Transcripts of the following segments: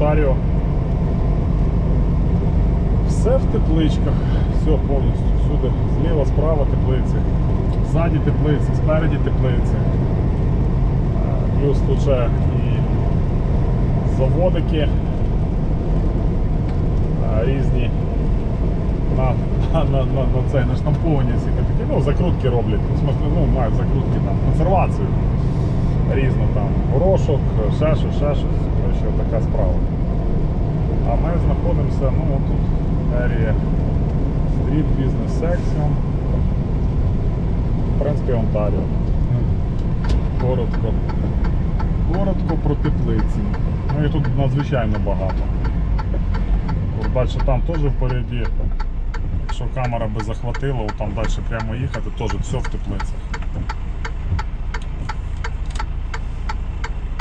Онтаріо. Все в тепличках, все повністю. Всюди. Зліва, справа теплиці, ззаді теплиці, спереді теплиці. Е, Плюс тут ще і заводики е, різні на, на, на, на, на це, на штамповані всі такі, ну, закрутки роблять. Смысле, ну, мають закрутки там, консервацію. Різно там, горошок, ще щось. Коротше, така справа. А ми знаходимося, ну, тут мерія Street Business Section. В принципі, Онтаріо. Коротко. Коротко про теплиці. Ну і тут надзвичайно багато. От бачите, там теж впереді, якщо камера би захватила, от там далі прямо їхати, теж все в теплицях.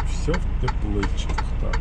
Все в тепличках, так.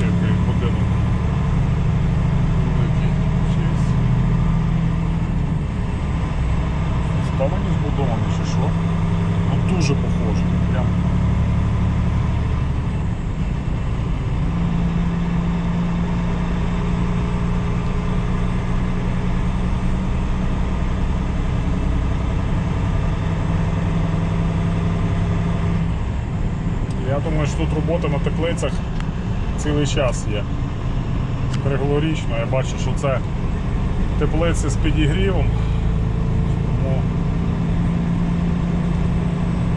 Який будинок. Великий. Чийсь. Ставлені збудовані чи що? Ну дуже похоже. Прям. Я думаю, що тут робота на теплицях цілий час є. Круглорічно я бачу, що це теплиці з підігрівом. Тому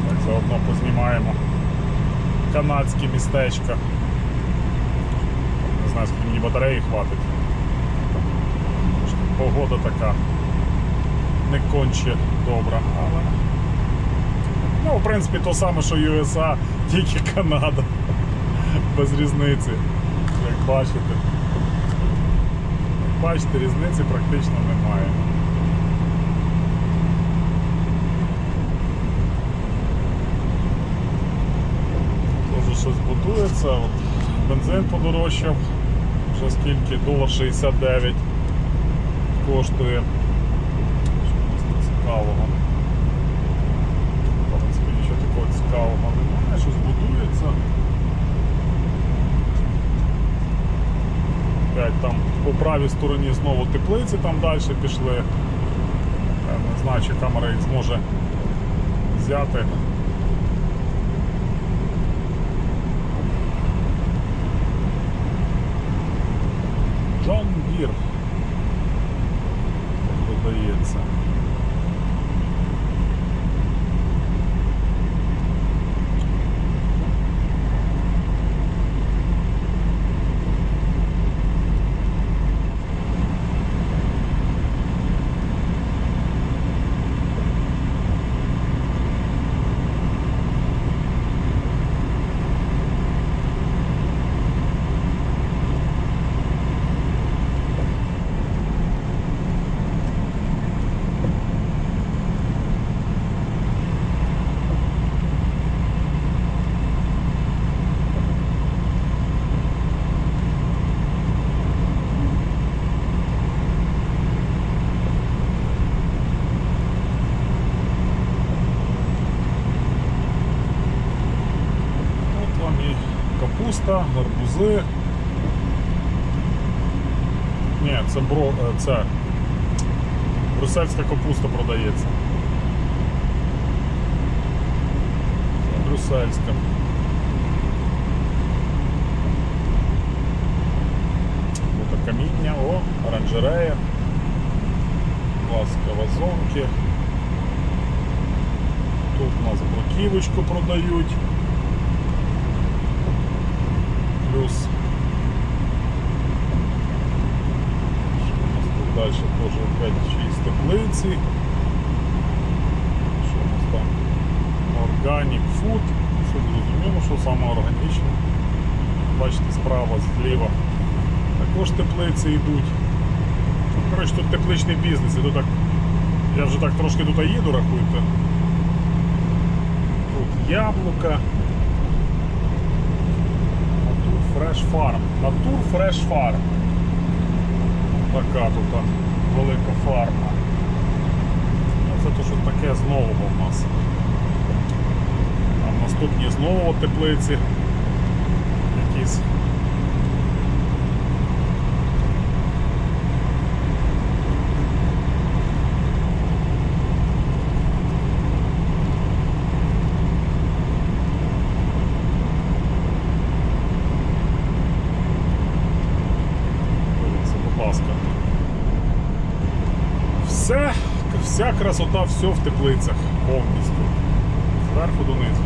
так заодно познімаємо канадські містечка. Не знаю, скільки мені батареї хватить. Погода така не конче добра, але ну, в принципі, то саме, що USA, тільки Канада. Без різниці, як бачите. Як бачите, різниці практично немає. Тоже щось будується. От бензин подорожчав. Вже скільки? Долар 69 коштує. Що у нас цікавого? В принципі, нічого такого але немає, щось будується. Опять там по правій стороні знову теплиці там далі пішли. Я не знаю, чи камера їх зможе взяти. капуста, гарбузи. Ні, це бро, е, це брюссельська капуста продається. Це брюссельська. Тут каміння, о, оранжерея. Ласка вазонки. Тут у нас бруківочку продають. Плюс що у нас тут далі теж опять чиїсь теплиці. Що у нас там? Organic Food. Що зрозуміло, що саме органічне. Бачите, справа, зліва. Також теплиці йдуть. Коротше, тут тепличний бізнес. І так, я вже так трошки тут їду, рахуйте. Тут яблука. Натур Fresh Farm. Натур Fresh Farm. Така тут велика фарма. Ну, Це то, що таке з нового в нас. Там наступні знову теплиці. Якісь. Дивіться, будь ласка. Все, вся красота, все в теплицях повністю. Зверху донизу.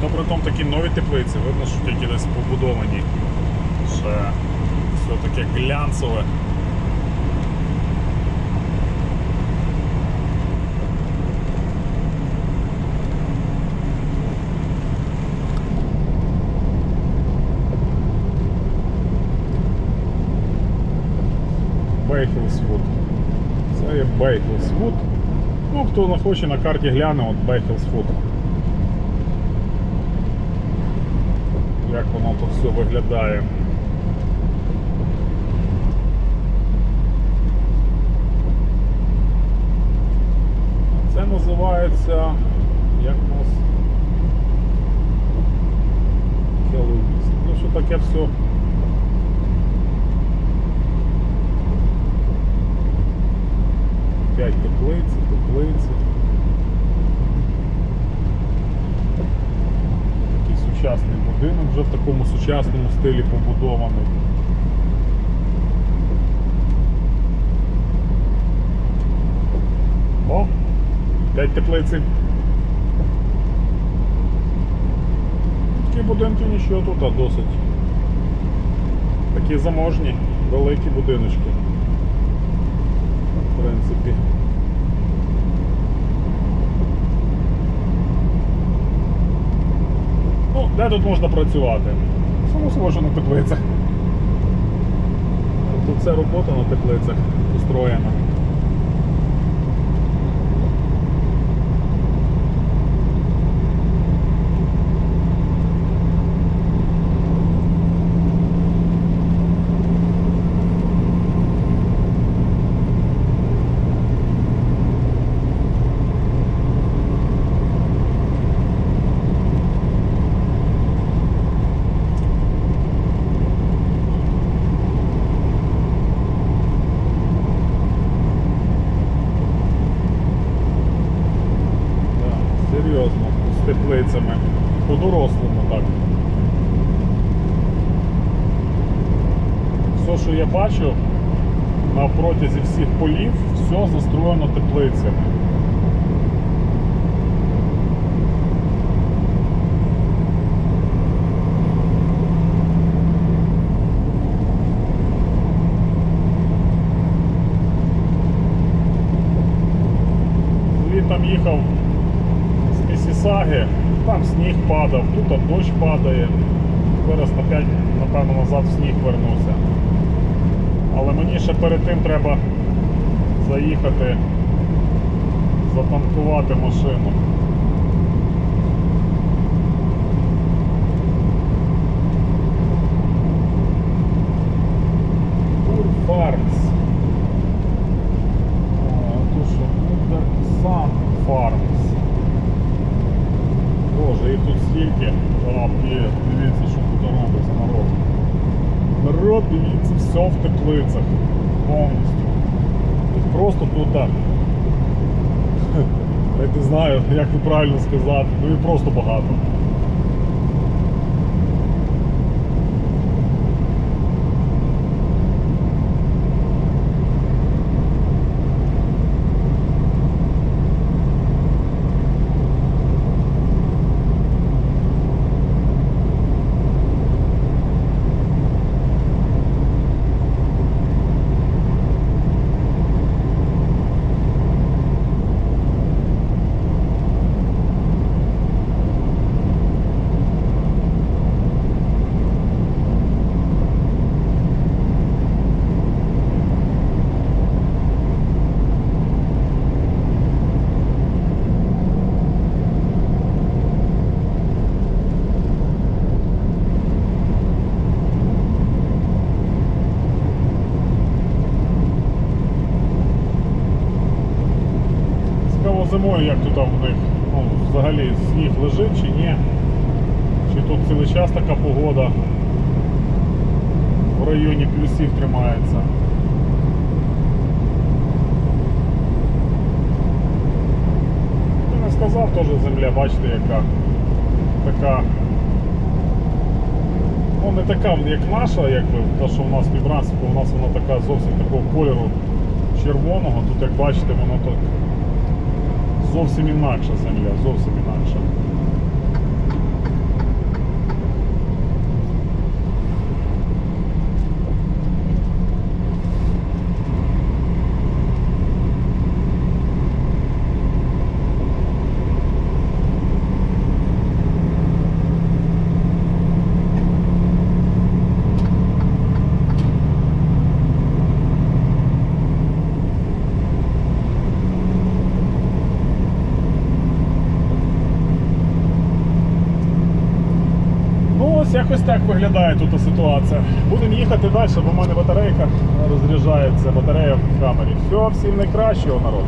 То при тому такі нові теплиці, видно, що тільки десь побудовані. Ще все таке глянцеве. Це. Ну, хто не хоче на карті гляне, от Бейхелсвуд. Як воно тут все виглядає. Це називається як у нас Келуїст. Ну що таке все. П'ять теплиці, теплиці. Такий сучасний будинок вже в такому сучасному стилі побудований. О, п'ять теплиці. Такі будинки нічого тут, а досить. Такі заможні, великі будиночки принципі. Ну, де тут можна працювати? Само собою, що на теплицях. Тут це робота на теплицях устроєна. Теплицями. По-дорослому так. Все, що я бачу на протязі всіх полів, все застроєно теплицями. Літом їхав з Місісаги, там сніг падав, тут дощ падає. Зараз опять, напевно, назад в сніг вернуся. Але мені ще перед тим треба заїхати, затанкувати машину. Боже, їх тут стільки. Об'є, дивіться, що тут робиться народ. Народ, дивіться, все в теплицях. Повністю. Просто тут так. Я не знаю, як правильно сказати. Ну і просто багато. Зимою, як тут там у них ну, взагалі сніг лежить чи ні. Чи тут цілий час така погода в районі плюсів тримається. Я не сказав теж земля, бачите, яка така. Ну не така, як наша, якби та, що у нас в Нібранску, у нас вона така зовсім такого кольору червоного. Тут, як бачите, воно так зовсім інакша земля, зовсім інакша. Ну ось якось так виглядає тут ситуація. Будемо їхати далі, бо в мене батарейка розряджається, батарея в камері. Все, всім найкращого народу.